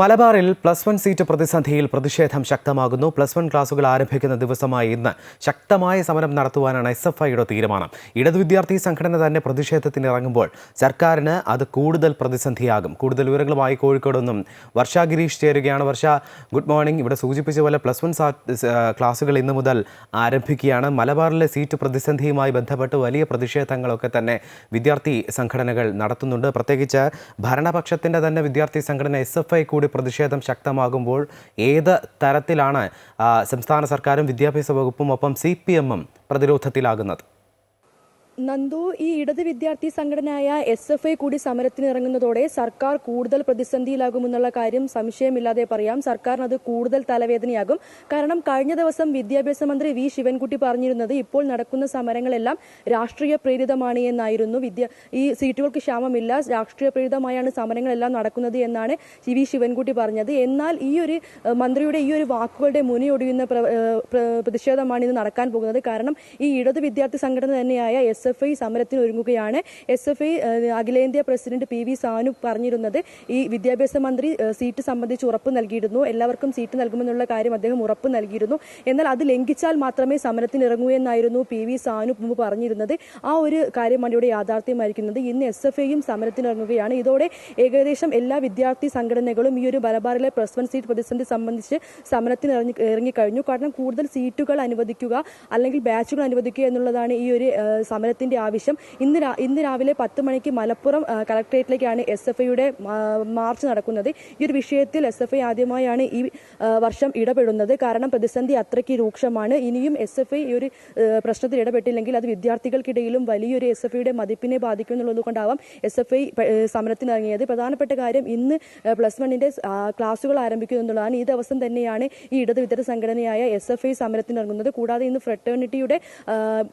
മലബാറിൽ plus one seat പ്രതിസന്ധിയിൽ പ്രതിഷേധം ശക്തമാകുന്നു. പ്ലസ് വൺ ക്ലാസുകൾ ആരംഭിക്കുന്ന ദിവസമായി ഇന്ന് ശക്തമായ സമരം നടത്തുവാനാണ് എസ് എഫ് ഐയുടെ തീരുമാനം. ഇടതു വിദ്യാർത്ഥി സംഘടന തന്നെ പ്രതിഷേധത്തിന് ഇറങ്ങുമ്പോൾ സർക്കാരിന് അത് കൂടുതൽ പ്രതിസന്ധിയാകും. കൂടുതൽ വിവരങ്ങളുമായി കോഴിക്കോട് നിന്നും വർഷ ഗിരീഷ് ചേരുകയാണ്. Varsha good morning. ഇവിടെ സൂചിപ്പിച്ച പോലെ പ്ലസ് വൺ ക്ലാസുകൾ ഇന്ന് മുതൽ ആരംഭിക്കുകയാണ്. മലബാറിലെ സീറ്റ് പ്രതിസന്ധിയുമായി ബന്ധപ്പെട്ട് വലിയ പ്രതിഷേധങ്ങളൊക്കെ തന്നെ വിദ്യാർത്ഥി സംഘടനകൾ നടത്തുന്നുണ്ട്. പ്രത്യേകിച്ച് ഭരണപക്ഷത്തിന്റെ തന്നെ വിദ്യാർത്ഥി സംഘടന എസ് എഫ് ഐ കൂടി പ്രതിഷേധം ശക്തമാകുമ്പോൾ ഏത് തരത്തിലാണ് സംസ്ഥാന സർക്കാരും വിദ്യാഭ്യാസ വകുപ്പും ഒപ്പം സി പി എമ്മും പ്രതിരോധത്തിലാകുന്നത്? നന്ദു ഈ ഇടത് വിദ്യാർത്ഥി സംഘടനയായ എസ് എഫ് ഐ കൂടി സമരത്തിന് ഇറങ്ങുന്നതോടെ സർക്കാർ കൂടുതൽ പ്രതിസന്ധിയിലാകുമെന്നുള്ള കാര്യം സംശയമില്ലാതെ പറയാം. സർക്കാരിന് അത് കൂടുതൽ തലവേദനയാകും. കാരണം കഴിഞ്ഞ ദിവസം വിദ്യാഭ്യാസ മന്ത്രി വി ശിവൻകുട്ടി പറഞ്ഞിരുന്നത് ഇപ്പോൾ നടക്കുന്ന സമരങ്ങളെല്ലാം രാഷ്ട്രീയ പ്രേരിതമാണ് എന്നായിരുന്നു. വിദ്യ ഈ സീറ്റുകൾക്ക് ക്ഷാമമില്ല. രാഷ്ട്രീയ പ്രേരിതമായാണ് സമരങ്ങളെല്ലാം നടക്കുന്നത് എന്നാണ് വി ശിവൻകുട്ടി പറഞ്ഞത്. എന്നാൽ ഈ ഒരു മന്ത്രിയുടെ ഈ ഒരു വാക്കുകളുടെ മുനയൊടിയുന്ന പ്രതിഷേധമാണ് ഇന്ന് നടക്കാൻ പോകുന്നത്. കാരണം ഈ ഇടത് വിദ്യാർത്ഥി സംഘടന തന്നെയായ എസ് എഫ് ഐ സമരത്തിന് ഒരുങ്ങുകയാണ് എസ് എഫ് ഐ അഖിലേന്ത്യാ പ്രസിഡന്റ് പി വി സാനു പറഞ്ഞിരുന്നത് ഈ വിദ്യാഭ്യാസ മന്ത്രി സീറ്റ് സംബന്ധിച്ച് ഉറപ്പ് നൽകിയിരുന്നു. എല്ലാവർക്കും സീറ്റ് നൽകുമെന്നുള്ള കാര്യം അദ്ദേഹം ഉറപ്പ് നൽകിയിരുന്നു. എന്നാൽ അത് ലംഘിച്ചാൽ മാത്രമേ സമരത്തിന് ഇറങ്ങൂ എന്നായിരുന്നു പി വി സാനു മുമ്പ് പറഞ്ഞിരുന്നത്. ആ ഒരു കാര്യമാണ് ഇവിടെ യാഥാർത്ഥ്യമായിരിക്കുന്നത്. ഇന്ന് എസ് എഫ് ഐയും സമരത്തിന് ഇറങ്ങുകയാണ് ഇതോടെ ഏകദേശം എല്ലാ വിദ്യാർത്ഥി സംഘടനകളും ഈ ഒരു മലബാറിലെ പ്ലസ് വൺ സീറ്റ് പ്രതിസന്ധി സംബന്ധിച്ച് സമരത്തിന് ഇറങ്ങി ഇറങ്ങിക്കഴിഞ്ഞു. കാരണം കൂടുതൽ സീറ്റുകൾ അനുവദിക്കുക അല്ലെങ്കിൽ ബാച്ചുകൾ അനുവദിക്കുക എന്നുള്ളതാണ് ഈ ഒരു ഏഹ്, സമരത്തിന്റെ ആവശ്യം. ഇന്ന് ഇന്ന് രാവിലെ പത്ത് മണിക്ക് മലപ്പുറം കലക്ട്രേറ്റിലേക്കാണ് എസ് എഫ് ഐയുടെ മാർച്ച് നടക്കുന്നത്. ഈ ഒരു വിഷയത്തിൽ എസ് എഫ് ഐ ആദ്യമായാണ് ഈ വർഷം ഇടപെടുന്നത്. കാരണം പ്രതിസന്ധി അത്രയ്ക്ക് രൂക്ഷമാണ്. ഇനിയും എസ് എഫ് ഐ ഈ ഒരു പ്രശ്നത്തിൽ ഇടപെട്ടില്ലെങ്കിൽ അത് വിദ്യാർത്ഥികൾക്കിടയിലും വലിയൊരു എസ് എഫ് ഐയുടെ മതിപ്പിനെ ബാധിക്കും കൊണ്ടാവാം എസ് എഫ് ഐ സമരത്തിനിറങ്ങിയത്. പ്രധാനപ്പെട്ട കാര്യം ഇന്ന് പ്ലസ് വണ്ണിന്റെ ക്ലാസുകൾ ആരംഭിക്കുന്നു എന്നുള്ളതാണ്. ഈ ദിവസം തന്നെയാണ് ഈ ഇടത് വിതര സംഘടനയായ എസ് എഫ് ഐ സമരത്തിനിറങ്ങുന്നത്. കൂടാതെ ഇന്ന് ഫ്രട്ടേണിറ്റിയുടെ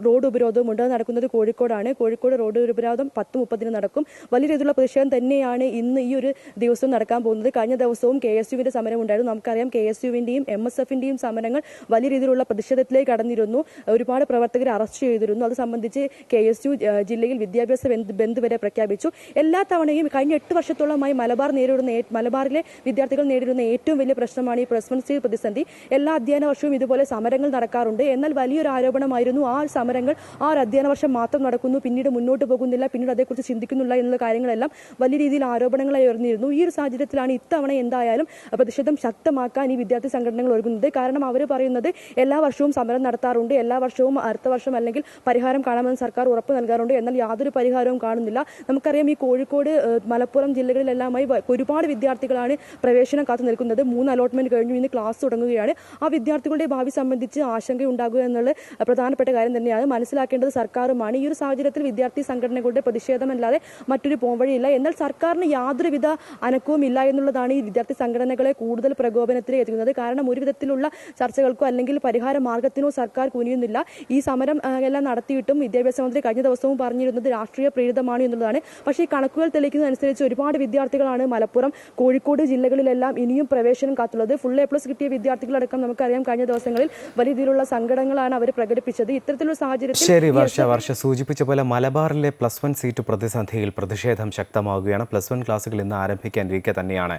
റോഡ് ഉപരോധവും ഉണ്ട് നടക്കുന്നത് കോഴിക്കോടാണ്. കോഴിക്കോട് റോഡ് ഉപരോധം പത്ത് മുപ്പതിന് നടക്കും. വലിയ രീതിയിലുള്ള പ്രതിഷേധം തന്നെയാണ് ഇന്ന് ഈ ഒരു ദിവസം നടക്കാൻ പോകുന്നത്. കഴിഞ്ഞ ദിവസവും കെ എസ് യുവിന്റെ സമരം ഉണ്ടായിരുന്നു നമുക്കറിയാം കെ എസ് യുവിന്റെയും എം എസ് എഫിന്റെയും സമരങ്ങൾ വലിയ രീതിയിലുള്ള പ്രതിഷേധത്തിലേക്ക് കടന്നിരുന്നു. ഒരുപാട് പ്രവർത്തകർ അറസ്റ്റ് ചെയ്തിരുന്നു. അത് സംബന്ധിച്ച് കെ എസ് യു ജില്ലയിൽ വിദ്യാഭ്യാസ ബന്ദ് വരെ പ്രഖ്യാപിച്ചു. എല്ലാ തവണയും കഴിഞ്ഞ എട്ട് വർഷത്തോളമായി മലബാർ നേരിടുന്ന മലബാറിലെ വിദ്യാർത്ഥികൾ നേരിടുന്ന ഏറ്റവും വലിയ പ്രശ്നമാണ് ഈ പ്രസിഡൻസി പ്രതിസന്ധി. എല്ലാ അധ്യയന വർഷവും ഇതുപോലെ സമരങ്ങൾ നടക്കാറുണ്ട്. എന്നാൽ വലിയൊരു ആരോപണമായിരുന്നു ആ സമരങ്ങൾ. ആ ഒരു അധ്യയന വർഷം മാത്രം നടക്കുന്നു പിന്നീട് മുന്നോട്ട് പോകുന്നില്ല പിന്നീട് അതേക്കുറിച്ച് ചിന്തിക്കുന്നില്ല എന്നുള്ള കാര്യങ്ങളെല്ലാം വലിയ രീതിയിൽ ആരോപണങ്ങളായി ഉയർന്നിരുന്നു. ഈ ഒരു സാഹചര്യത്തിലാണ് ഇത്തവണ എന്തായാലും പ്രതിഷേധം ശക്തമാക്കാൻ ഈ വിദ്യാർത്ഥി സംഘടനകൾ ഒരുങ്ങുന്നത്. കാരണം അവർ പറയുന്നത് എല്ലാ വർഷവും സമരം നടത്താറുണ്ട് എല്ലാ വർഷവും അടുത്ത വർഷം അല്ലെങ്കിൽ പരിഹാരം കാണാമെന്ന് സർക്കാർ ഉറപ്പ് നൽകാറുണ്ട്. എന്നാൽ യാതൊരു പരിഹാരവും കാണുന്നില്ല. നമുക്കറിയാം ഈ കോഴിക്കോട് മലപ്പുറം ജില്ലകളിലെല്ലാമായി ഒരുപാട് വിദ്യാർത്ഥികളാണ് പ്രവേശനം കാത്തു നിൽക്കുന്നത്. മൂന്ന് അലോട്ട്മെന്റ് കഴിഞ്ഞു ഇന്ന് ക്ലാസ് തുടങ്ങുകയാണ്. ആ വിദ്യാർത്ഥികളുടെ ഭാവി സംബന്ധിച്ച് ആശങ്കയുണ്ടാകുക എന്നുള്ള പ്രധാനപ്പെട്ട കാര്യം തന്നെയാണ് മനസ്സിലാക്കേണ്ടത് സർക്കാരുമാണ്. ഈ ഒരു സാഹചര്യത്തിൽ വിദ്യാർത്ഥി സംഘടനകളുടെ പ്രതിഷേധമല്ലാതെ മറ്റൊരു പോംവഴിയില്ല. എന്നാൽ സർക്കാരിന് യാതൊരുവിധ അനക്കവും ഇല്ല എന്നുള്ളതാണ് ഈ വിദ്യാർത്ഥി സംഘടനകളെ കൂടുതൽ പ്രകോപനത്തിന് എത്തിക്കുന്നത് കാരണം ഒരു വിധത്തിലുള്ള ചർച്ചകൾക്കോ അല്ലെങ്കിൽ പരിഹാര മാർഗത്തിനോ സർക്കാർ കുനിയുന്നില്ല. ഈ സമരം എല്ലാം നടത്തിയിട്ടും വിദ്യാഭ്യാസ മന്ത്രി കഴിഞ്ഞ ദിവസവും പറഞ്ഞിരുന്നത് രാഷ്ട്രീയ പ്രേരിതമാണ് എന്നുള്ളതാണ്. പക്ഷേ ഈ കണക്കുകൾ തെളിയിക്കുന്നതനുസരിച്ച് ഒരുപാട് വിദ്യാർത്ഥികളാണ് മലപ്പുറം കോഴിക്കോട് ജില്ലകളിലെല്ലാം ഇനിയും പ്രവേശനം കാത്തുള്ളത്. ഫുൾ എ പ്ലസ് കിട്ടിയ വിദ്യാർത്ഥികളടക്കം നമുക്കറിയാം കഴിഞ്ഞ ദിവസങ്ങളിൽ വലിയ രീതിയിലുള്ള സങ്കടങ്ങളാണ് അവർ പ്രകടിപ്പിച്ചത്. ഇത്തരത്തിലുള്ള സാഹചര്യം ശരി വർഷ വർഷ സൂചിപ്പിച്ച പോലെ മലബാറിലെ പ്ലസ് വൺ സീറ്റ് പ്രതിസന്ധിയിൽ പ്രതിഷേധം ശക്തമാവുകയാണ്. പ്ലസ് വൺ ക്ലാസ്സുകൾ ഇന്ന് ആരംഭിക്കാനിരിക്കെ തന്നെയാണ്.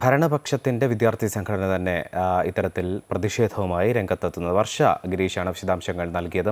ഭരണപക്ഷത്തിന്റെ വിദ്യാർത്ഥി സംഘടന തന്നെ ഇത്തരത്തിൽ പ്രതിഷേധവുമായി രംഗത്തെത്തുന്നത്. വർഷ ഗിരീഷാണ് വിശദാംശങ്ങൾ നൽകിയത്.